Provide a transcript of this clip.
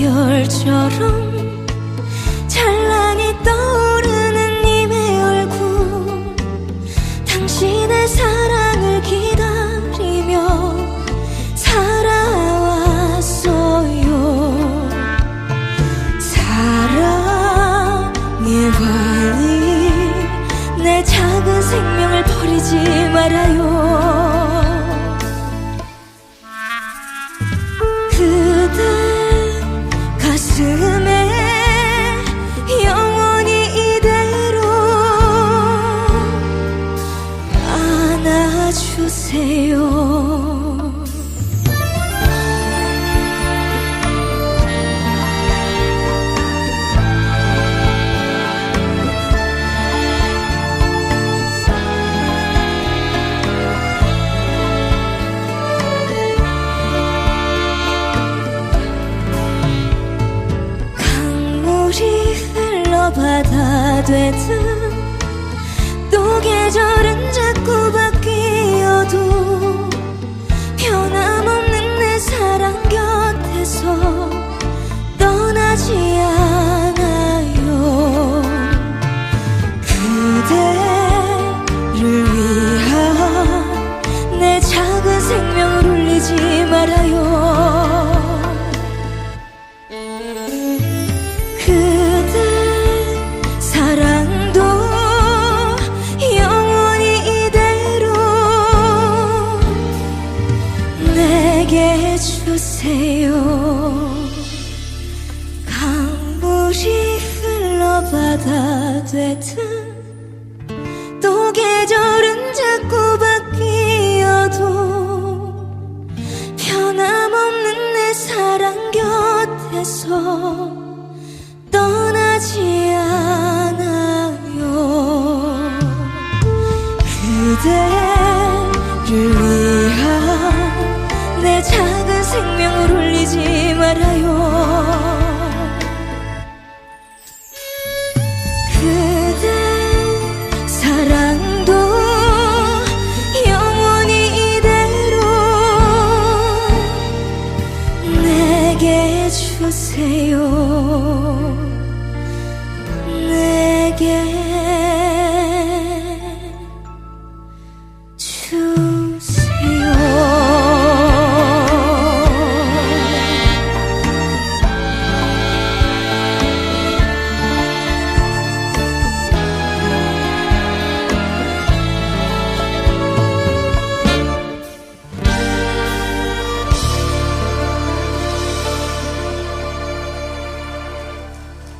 별처럼 찬란히 떠오르는 님의 얼굴. 당신의 사랑을 기다리며 살아왔어요. 사랑의 관이 내 작은 생명을 버리지 말아요 흘러 바다 되 내게 주세요. 강물이 흘러 바다 되듯 또 계절은 자꾸 바뀌어도 변함없는 내 사랑 곁에서 주세요. 내게